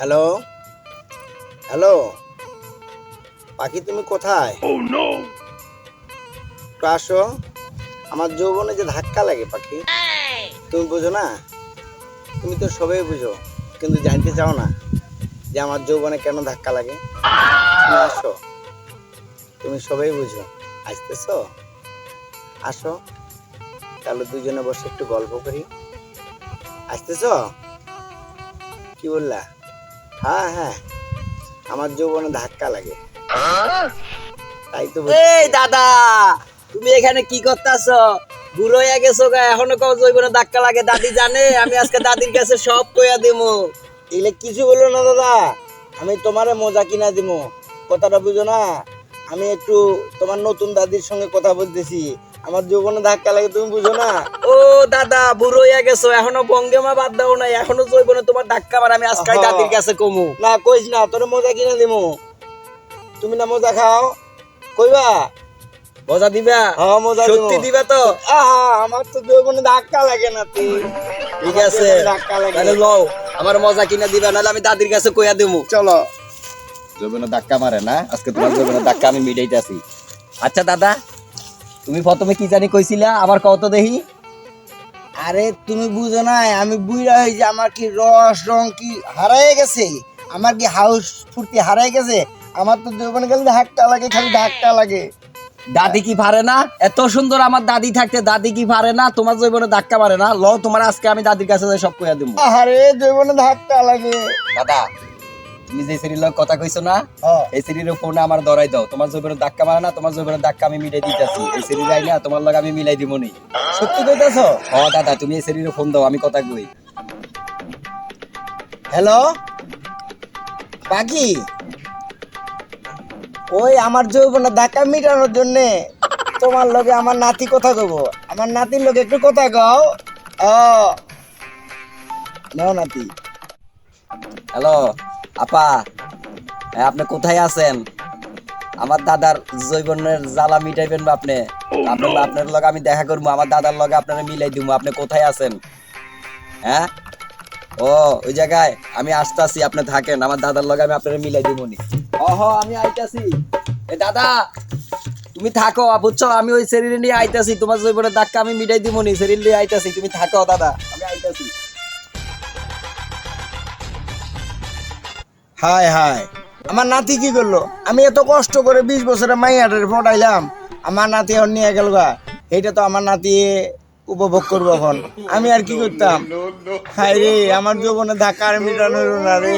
Hello hello পাখি তুমি কোথায়? একটু আসো। আমার যৌবনে যে ধাক্কা লাগে পাখি তুমি বুঝো না? তুমি তো সবাই বুঝো কিন্তু জানতে চাও না যে আমার যৌবনে কেন ধাক্কা লাগে। তুমি আসো। তুমি সবাই বুঝো। আসতেছো? আসো। তাহলে দুজনে বসে একটু গল্প করি। আসতেছো? কি বললা? হ্যাঁ হ্যাঁ। আমার যৌবনে ধাক্কা লাগে। তাই তো এই দাদা তুমি এখানে কি করতেছ? বুড়ো হয়ে গেছো গা এখনও কও জৈবনে ধাক্কা লাগে? দাদি জানে আমি আজকে দাদির কাছে সব কইয়া দিমু। এগুলো কিছু বলো না দাদা। আমি তোমারে মজা কিনা দিব কথাটা বুঝো না? আমি একটু তোমার নতুন দাদির সঙ্গে কথা বলতেছি। আমার যৌবনে ধাক্কা লাগে তুমি বুঝো না? ও দাদা বুড়ো হয়ে গেছো এখনও বঙ্গে মা বাদ দাও নাই এখনও জৈবনে তোমার ধাক্কা মার আমি আজকে আহা। দাদির কাছে কমু। না কইস না তোর মজা কিনা দিব তুমি না মজা খাও? কইবা? মজা দিবা? হ্যাঁ মজা দিব সত্যি দিবা তো? আহা আমার তো যৌবনে ধাক্কা লাগে না তুই ঠিক আছে ধাক্কা লাগে। তাহলে লও আমার মজা কিনা দিবা নাহলে আমি দাদির কাছে কইয়া দিমু। চলো। জৈবনে ধাক্কা মারে না আজকে তোমার জৈবনে ধাক্কা আমি মিটাইতেছি। আচ্ছা দাদা। তুমি প্রথমে কি জানি কইছিলা আবার কত দেখি। আরে তুমি বুঝো না আমি হই যে আমার কি রস রং কি হারায় গেছে? আমার কি হাউস ফুর্তি হারায় গেছে? আমার তো যৌবনে গেলে ধাক্কা লাগে খালি ধাক্কা লাগে। দাদি কি পারে না? এত সুন্দর আমার দাদি থাকতে দাদি কি পারে না? তোমার জৈবনে ধাক্কা মারে না? ল তোমার আজকে আমি দাদির কাছে যাই সব কইয়া দিব আরে যৌবনে ধাক্কা লাগে। দাদা তুমি যে সিরিয়াল কথা কইছো না। এই সিরিয়ালের ফোনে আমার ধরাই দাও। তোমার জৈবনে ধাক্কা মারে না তোমার জৈবনে ধাক্কা আমি মিলাই দিতেছি। এই সিরিয়াল আই না তোমার লগে আমি মিলাই দিব নি সত্যি কইতাছো? হ দাদা তুমি এই সিরিয়ালের ফোন দাও আমি কথা কই। হ্যালো পাখি ওই আমার যৌবনে ধাক্কা মিটানোর জন্য তোমার লগে আমার নাতি কথা কব আমার নাতির লগে একটু কথা কও। ও নাও নাতি। হ্যালো আপা আপনি কোথায় আছেন? আমার দাদার জৈবনের জ্বালা মিটাইবেন বা আপনি আপনার আপনার লগে আমি দেখা করব আমার দাদার লগে আপনারা মিলাই দিব আপনি কোথায় আছেন? হ্যাঁ? ও ওই জায়গায় আমি আসতাছি আপনি থাকেন। আমার দাদার লগে আমি আপনারা মিলাই দিব নি। ওহ আমি আইতাছি। এ দাদা তুমি থাকো বুঝছ? আমি ওই শরীরে নিয়ে আইতাছি। তোমার জৈবনের দাগটা আমি মিটাই দিব নি শরীর নিয়ে আইতাছি। তুমি থাকো দাদা। আমি আইতাছি। হায় হায়। আমার নাতি কি করল? আমি এত কষ্ট করে বিশ বছরে মাইয়াটারে ফটাইলাম। আমার নাতি এখন নিয়ে গেল গা। এইটা তো আমার নাতি উপভোগ করব এখন। আমি আর কি করতাম? হায় রে, আমার জীবনে ধাক্কা আর মিটানো না রে।